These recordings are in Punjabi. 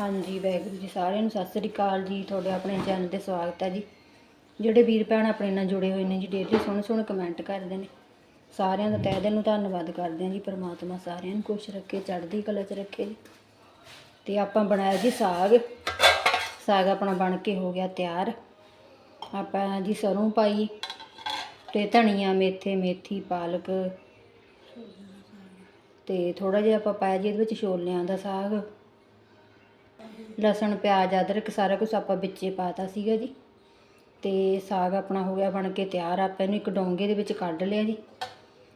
ਹਾਂਜੀ, ਵਾਹਿਗੁਰੂ ਜੀ ਸਾਰਿਆਂ ਨੂੰ ਸਤਿ ਸ੍ਰੀ ਅਕਾਲ ਜੀ। ਤੁਹਾਡੇ ਆਪਣੇ ਚੈਨਲ ਤੇ ਸਵਾਗਤ ਹੈ ਜੀ। ਜਿਹੜੇ ਵੀਰ ਭੈਣ ਆਪਣੇ ਨਾਲ ਜੁੜੇ ਹੋਏ ਨੇ ਜੀ, ਡੇਲੀ ਸੋਹਣੇ ਸੋਹਣੇ ਕਮੈਂਟ ਕਰਦੇ ਨੇ। ਸਾਰਿਆਂ ਦਾ ਤਹਿ ਦਿਲ ਨੂੰ ਧੰਨਵਾਦ ਕਰਦੇ ਹਾਂ ਜੀ, ਪ੍ਰਮਾਤਮਾ ਸਾਰਿਆਂ ਨੂੰ ਖੁਸ਼ ਰੱਖੇ, ਚੜ੍ਹਦੀ ਕਲਾ 'ਚ ਰੱਖੇ ਜੀ। ਤੇ ਆਪਾਂ ਬਣਾਇਆ ਜੀ ਸਾਗ। ਸਾਗ ਆਪਣਾ ਬਣ ਕੇ ਹੋ ਗਿਆ ਤਿਆਰ। ਆਪਾਂ ਜੀ ਸਰੋਂ ਪਾਈ ਤੇ ਧਨੀਆ, ਮੇਥੇ, ਮੇਥੀ, ਪਾਲਕ ਤੇ ਥੋੜਾ ਜਿਹਾ ਆਪਾਂ ਪਾਇਆ ਜੀ ਇਹਦੇ ਵਿੱਚ ਛੋਲਿਆਂ ਦਾ ਸਾਗ। ਲਸਣ, ਪਿਆਜ਼, ਅਦਰਕ ਸਾਰਾ ਕੁਝ ਆਪਾਂ ਵਿੱਚੇ ਪਾਤਾ ਸੀਗਾ ਜੀ। ਤੇ ਸਾਗ ਆਪਣਾ ਹੋ ਗਿਆ, ਬਣ ਕੇ ਤਿਆਰ। ਆਪਾਂ ਇਹਨੂੰ ਇੱਕ ਡੋਂਗੇ ਦੇ ਵਿੱਚ ਕੱਢ ਲਿਆ ਜੀ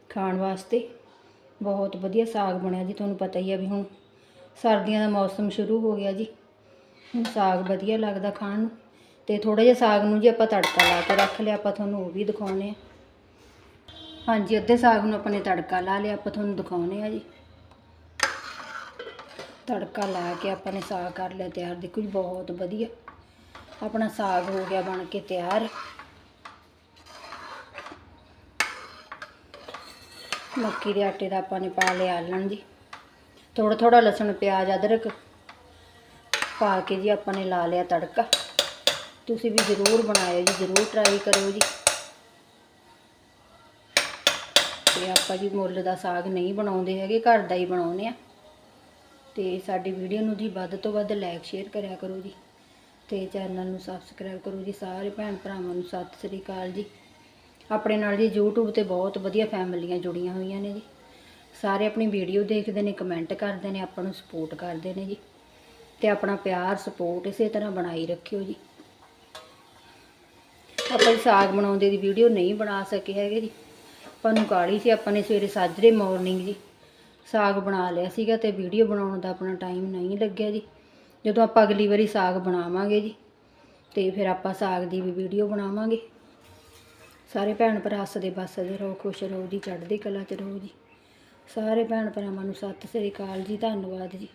ਖਾਣ ਵਾਸਤੇ। ਬਹੁਤ ਵਧੀਆ ਸਾਗ ਬਣਿਆ ਜੀ, ਤੁਹਾਨੂੰ ਪਤਾ ਹੀ ਆ ਵੀ ਹੁਣ ਸਰਦੀਆਂ ਦਾ ਮੌਸਮ ਸ਼ੁਰੂ ਹੋ ਗਿਆ ਜੀ। ਹੁਣ ਸਾਗ ਵਧੀਆ ਲੱਗਦਾ ਖਾਣ ਨੂੰ। ਤੇ ਥੋੜਾ ਜਿਹਾ ਸਾਗ ਨੂੰ ਜੀ ਆਪਾਂ ਤੜਕਾ ਲਾ ਕੇ ਰੱਖ ਲਿਆ, ਆਪਾਂ ਤੁਹਾਨੂੰ ਉਹ ਵੀ ਦਿਖਾਉਣੇ ਆ ਹਾਂਜੀ, ਅੱਧੇ ਸਾਗ ਨੂੰ ਆਪਾਂ ਨੇ ਤੜਕਾ ਲਾ ਲਿਆ, ਆਪਾਂ ਤੁਹਾਨੂੰ ਦਿਖਾਉਣੇ ਆ ਜੀ। ਤੜਕਾ ਲਾ ਕੇ ਆਪਾਂ ਨੇ ਸਾਗ ਕਰ ਲਿਆ, ਤਿਆਰ। ਦੇਖੋ ਜੀ, ਬਹੁਤ ਵਧੀਆ। ਆਪਣਾ ਸਾਗ ਹੋ ਗਿਆ, ਬਣ ਕੇ ਤਿਆਰ। ਮੱਕੀ ਦੇ ਆਟੇ ਦਾ ਆਪਾਂ ਨੇ ਪਾ ਲਿਆ ਆਲਣ ਜੀ। ਥੋੜਾ ਥੋੜਾ ਲਸਣ, ਪਿਆਜ਼, ਅਦਰਕ ਪਾ ਕੇ ਜੀ ਆਪਾਂ ਨੇ ਲਾ ਲਿਆ ਤੜਕਾ। ਤੁਸੀਂ ਵੀ ਜ਼ਰੂਰ ਬਣਾਇਓ ਜੀ, ਜ਼ਰੂਰ ਟਰਾਈ ਕਰਿਓ ਜੀ। ਤੇ ਆਪਾਂ ਜੀ ਮੁੱਲ ਦਾ ਸਾਗ ਨਹੀਂ ਬਣਾਉਂਦੇ ਹੈਗੇ, ਘਰ ਦਾ ਹੀ ਬਣਾਉਂਦੇ ਆ। ਤੇ ਸਾਡੀ ਵੀਡੀਓ ਨੂੰ ਜੀ ਵੱਧ ਤੋਂ ਵੱਧ ਲਾਈਕ ਸ਼ੇਅਰ ਕਰਿਆ ਕਰੋ ਜੀ। ਤੇ ਚੈਨਲ ਨੂੰ ਸਬਸਕ੍ਰਾਈਬ ਕਰੋ ਜੀ। ਸਾਰੇ ਭੈਣ ਭਰਾਵਾਂ ਨੂੰ ਸਤਿ ਸ੍ਰੀ ਅਕਾਲ ਜੀ। ਆਪਣੇ ਨਾਲ ਜੀ YouTube ਤੇ ਬਹੁਤ ਵਧੀਆ ਫੈਮਲੀਆਂ ਜੁੜੀਆਂ ਹੋਈਆਂ ਨੇ ਜੀ। ਸਾਰੇ ਆਪਣੀ ਵੀਡੀਓ ਦੇਖਦੇ ਨੇ ਕਮੈਂਟ ਕਰਦੇ ਨੇ, ਆਪਾਂ ਨੂੰ ਸਪੋਰਟ ਕਰਦੇ ਨੇ ਜੀ। ਤੇ ਆਪਣਾ ਪਿਆਰ ਸਪੋਰਟ ਇਸੇ ਤਰ੍ਹਾਂ ਬਣਾਈ ਰੱਖਿਓ ਜੀ। ਆਪਾਂ ਸਾਗ ਬਣਾਉਂਦੇ ਦੀ ਵੀਡੀਓ ਨਹੀਂ ਬਣਾ ਸਕੇ ਹੈਗੇ ਜੀ। ਆਪਾਂ ਨੂੰ ਕਾਲੀ ਸੀ, ਆਪਾਂ ਨੇ ਸਵੇਰੇ ਸਾਜਰੇ ਮਾਰਨਿੰਗ ਜੀ ਸਾਗ ਬਣਾ ਲਿਆ ਸੀਗਾ ਤੇ ਵੀਡੀਓ ਬਣਾਉਣ ਦਾ ਆਪਣਾ ਟਾਈਮ ਨਹੀਂ ਲੱਗਿਆ ਜੀ। ਜਦੋਂ ਆਪਾਂ ਅਗਲੀ ਵਾਰੀ ਸਾਗ ਬਣਾਵਾਂਗੇ ਜੀ, ਤੇ ਫਿਰ ਆਪਾਂ ਸਾਗ ਦੀ ਵੀ ਵੀਡੀਓ ਬਣਾਵਾਂਗੇ। ਸਾਰੇ ਭੈਣ ਭਰਾ ਹੱਸਦੇ ਵੱਸਦੇ ਰਹੋ, ਖੁਸ਼ ਰਹੋ ਜੀ, ਚੜ੍ਹਦੀ ਕਲਾ 'ਚ ਰਹੋ ਜੀ। ਸਾਰੇ ਭੈਣ ਭਰਾਵਾਂ ਨੂੰ ਸਤਿ ਸ੍ਰੀ ਅਕਾਲ ਜੀ, ਧੰਨਵਾਦ ਜੀ।